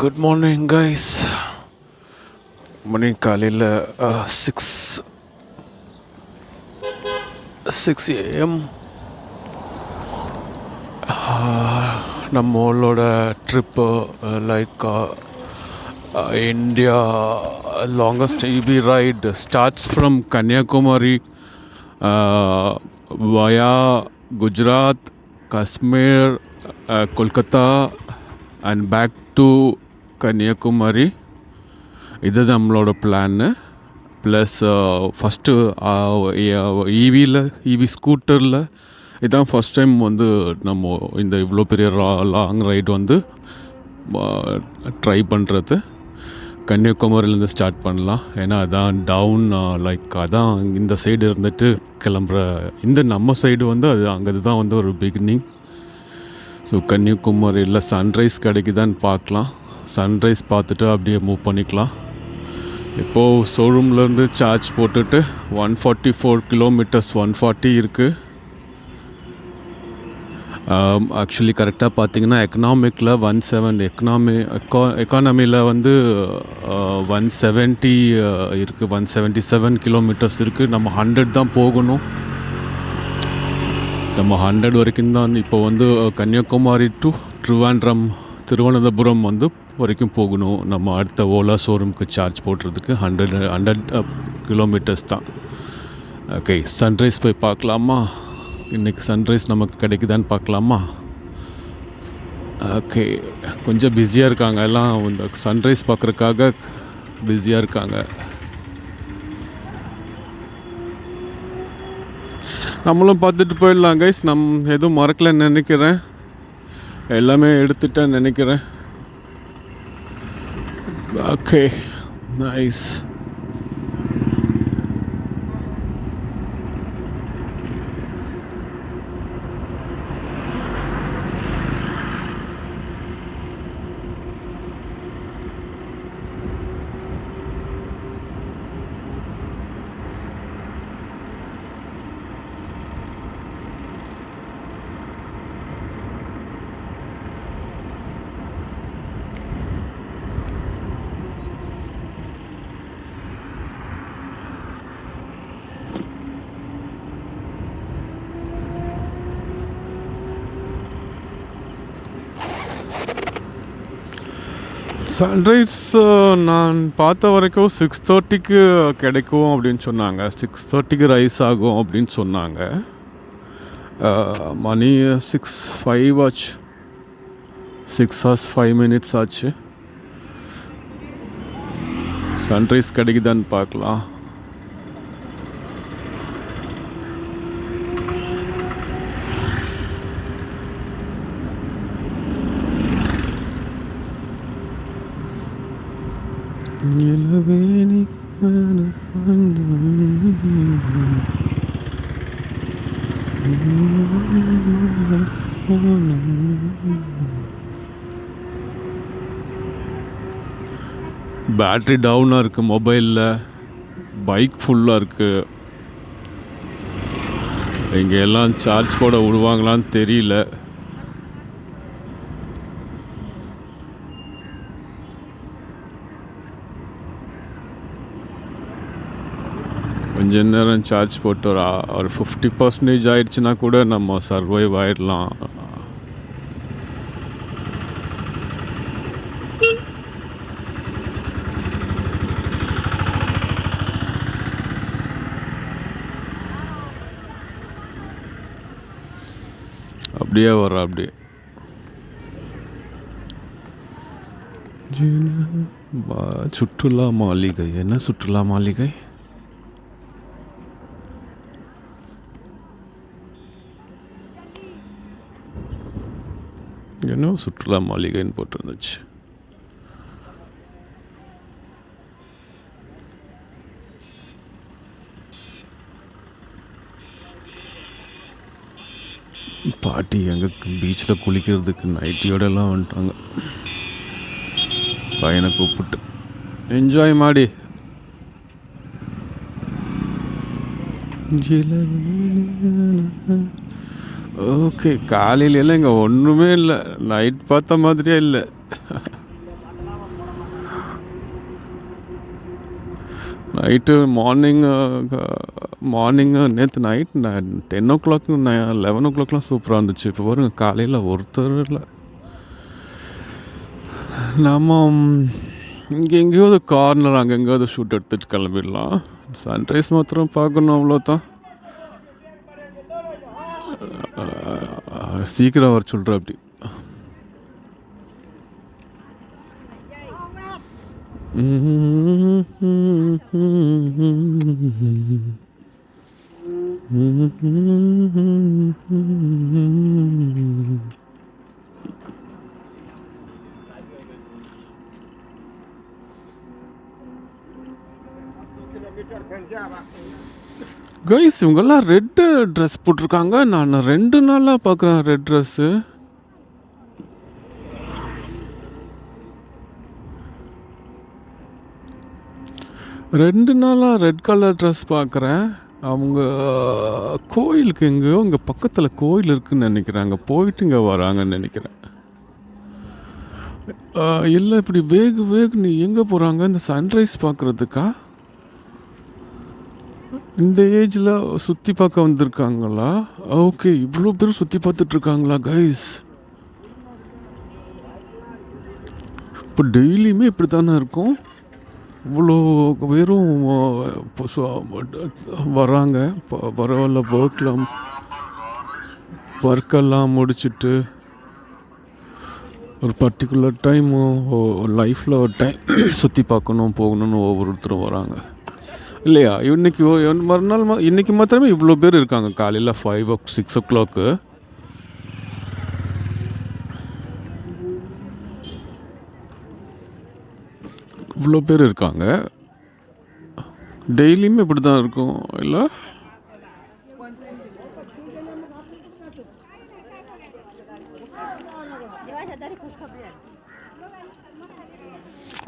Good morning guys மணி காலையில் six six AM நம்மளோட trip like India longest EV ride starts from Kanyakumari via Gujarat Kashmir Kolkata and back to Kanyakumari. இது நம்மளோட பிளான்னு plus first ஈவியில் EV ஸ்கூட்டரில் இதான் ஃபஸ்ட் டைம் வந்து நம்ம இந்த இவ்வளோ பெரிய லாங் ரைடு வந்து uh, ட்ரை பண்ணுறது கன்னியாகுமரியிலேருந்து ஸ்டார்ட் பண்ணலாம். ஏன்னா அதான் டவுன் லைக் uh, அதான் இந்த சைடு இருந்துட்டு கிளம்புற இந்த நம்ம சைடு வந்து அது அங்கே தான் வந்து ஒரு பிகினிங் ஸோ கன்னியாகுமரியில் சன்ரைஸ் கிடைக்குதான்னு பார்க்கலாம். சன்ரைஸ் பார்த்துட்டு அப்படியே மூவ் பண்ணிக்கலாம். இப்போது ஷோரூம்லேருந்து சார்ஜ் போட்டுட்டு one forty four kilometres one forty இருக்குது ஆக்சுவலி கரெக்டாக பார்த்தீங்கன்னா எக்கனாமிக்கில் ஒன் செவன் எக்கனாமி எக்கா எக்கானமியில் வந்து ஒன் செவன்ட்டி இருக்குது ஒன் செவன்ட்டி செவன் கிலோமீட்டர்ஸ் இருக்குது நம்ம ஹண்ட்ரட் தான் போகணும். நம்ம ஹண்ட்ரட் வரைக்கும் தான். இப்போ வந்து கன்னியாகுமரி டு ட்ரிவாண்ட்ரம் திருவனந்தபுரம் வந்து வரைக்கும் போகணும். நம்ம அடுத்த ஓலா ஷோரூமுக்கு சார்ஜ் போடுறதுக்கு ஹண்ட்ரட் ஹண்ட்ரட் கிலோமீட்டர்ஸ் தான். ஓகே சன்ரைஸ் போய் பார்க்கலாமா? இன்றைக்கி சன்ரைஸ் நமக்கு கிடைக்குதான்னு பார்க்கலாமா? ஓகே கொஞ்சம் பிஸியாக இருக்காங்க. எல்லாம் இந்த சன்ரைஸ் பார்க்குறக்காக பிஸியாக இருக்காங்க. நம்மளும் பார்த்துட்டு போயிடலாம் கைஸ் நம் எதுவும் மறக்கலன்னு நினைக்கிறேன். எல்லாமே எடுத்துட்டேன் நினைக்கிறேன். ஓகே நைஸ் சன்ரைஸ் uh, நான் பார்த்த வரைக்கும் சிக்ஸ் தேர்ட்டிக்கு கிடைக்கும் அப்படின்னு சொன்னாங்க. சிக்ஸ் தேர்ட்டிக்கு ரைஸ் ஆகும் அப்படின்னு சொன்னாங்க. மணி சிக்ஸ் ஃபைவ் ஆச்சு. சிக்ஸ் ஹவர்ஸ் ஃபைவ் மினிட்ஸ் ஆச்சு. சன்ரைஸ் கிடைக்குதான்னு பார்க்கலாம். பேட்ரி டவுனாக இருக்குது மொபைலில் பைக் ஃபுல்லாக இருக்குது இங்கே எல்லாம் சார்ஜ் போட விடுவாங்களான்னு தெரியல. கொஞ்ச நேரம் சார்ஜ் போட்டு ஒரு ஒரு ஃபிஃப்டி பர்சன்டேஜ் ஆயிடுச்சுன்னா கூட நம்ம சர்வைவ் ஆயிடலாம் அப்படியே வர அப்படியே சுற்றுலா மாளிகை என்ன சுற்றுலா மாளிகை என்ன சுற்றுலா மாளிகைன்னு போட்டிருந்துச்சு. பாட்டி எங்கே பீச்சில் குளிக்கிறதுக்கு நைட்டியோடலாம் வந்துட்டாங்க. பையனை கூப்பிட்டு என்ஜாய் மாடி. ஓகே காலையில எல்லாம் இங்கே ஒன்றுமே இல்லை. நைட் பார்த்த மாதிரியே இல்லை. நைட்டு மார்னிங்கு மார்னிங்கு நேற்று நைட் நான் டென் ஓ கிளாக் லெவன் ஓ கிளாக்லாம் சூப்பராக இருந்துச்சு. இப்போ பாருங்க காலையில் ஒருத்தர் இல்லை. நம்ம இங்கே எங்கேயாவது கார்னர் அங்கே எங்கேயாவது ஷூட் எடுத்துகிட்டு கிளம்பிடலாம். சன்ரைஸ் மாத்திரம் பார்க்கணும் அவ்வளோ தான் சீக்கிரம் வர சொல்கிற அப்படி. கைஸ் இவங்கெல்லாம் ரெட்டு ட்ரெஸ் போட்டிருக்காங்க. நான் ரெண்டு நாளாக பார்க்குறேன் ரெட் ட்ரெஸ்ஸு ரெண்டு நாளாக ரெட் கலர் ட்ரெஸ் பார்க்குறேன். அவங்க கோயிலுக்கு எங்கேயோ இங்கே பக்கத்தில் கோயில் இருக்குன்னு நினைக்கிறேன் அங்கே போயிட்டு இங்கே வராங்கன்னு நினைக்கிறேன். இல்லை இப்படி வேகு வேகுன்னு எங்கே போகிறாங்க இந்த சன்ரைஸ் பார்க்குறதுக்கா? இந்த ஏஜில் சுற்றி பார்க்க வந்திருக்காங்களா? ஓகே இவ்வளோ பேரும் சுற்றி பார்த்துட்ருக்காங்களா கைஸ் இப்போ டெய்லியுமே இப்படி தானே இருக்கும்? இவ்வளோ பேரும் இப்போ வராங்க. ப- பரவாயில்ல ஒர்க்கில் ஒர்க்கெல்லாம் முடிச்சுட்டு ஒரு பர்டிகுலர் டைம் லைஃப்பில் ஒரு டைம் சுற்றி பார்க்கணும் போகணும்னு ஒவ்வொருத்தரும் வராங்க. இல்லையா? இன்றைக்கி ஓ- மறுநாள் இன்றைக்கி மாத்திரமே இவ்வளோ பேர் இருக்காங்க காலையில் ஃபைவ் ஓ சிக்ஸ் ஓ கிளாக்கு இவ்வளோ பேர் இருக்காங்க. டெய்லியுமே இப்படி தான் இருக்கும். இல்லை?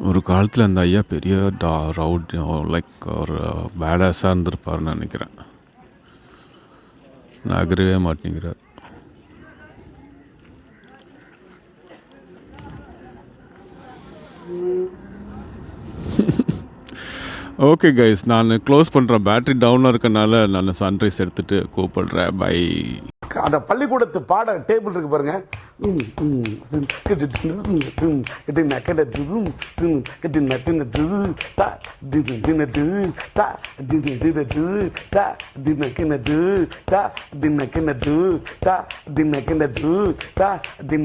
ஒரு காலத்தில் அந்த ஐயா பெரிய டா ரவுட் லைக் ஒரு பேடாஸாக இருந்திருப்பார்னு நினைக்கிறேன். நகரவே மாட்டேங்கிறார். ஓகே கைஸ் நான் க்ளோஸ் பண்ணுறேன் பேட்ரி டவுனாக இருக்கனால நான் சன்ரைஸ் எடுத்துகிட்டு கூப்பிடுறேன். பை அந்த பள்ளிக்கூடத்து பாட டேபிள் இருக்கு பாருங்க. ம், ம், ம், கிட்டு தின்னு, தின்னு, தின்னு, கிட்டு நக்கட திதும், தின்னு, தா, தின்னு, தின்னு தா, தின்னு, தின்னு திது, தா, தின்னு, கிண்ண தா, தின்னு, கிண்ண திது, தா, தின்னு, கிண்ண திது, தா, தின்னு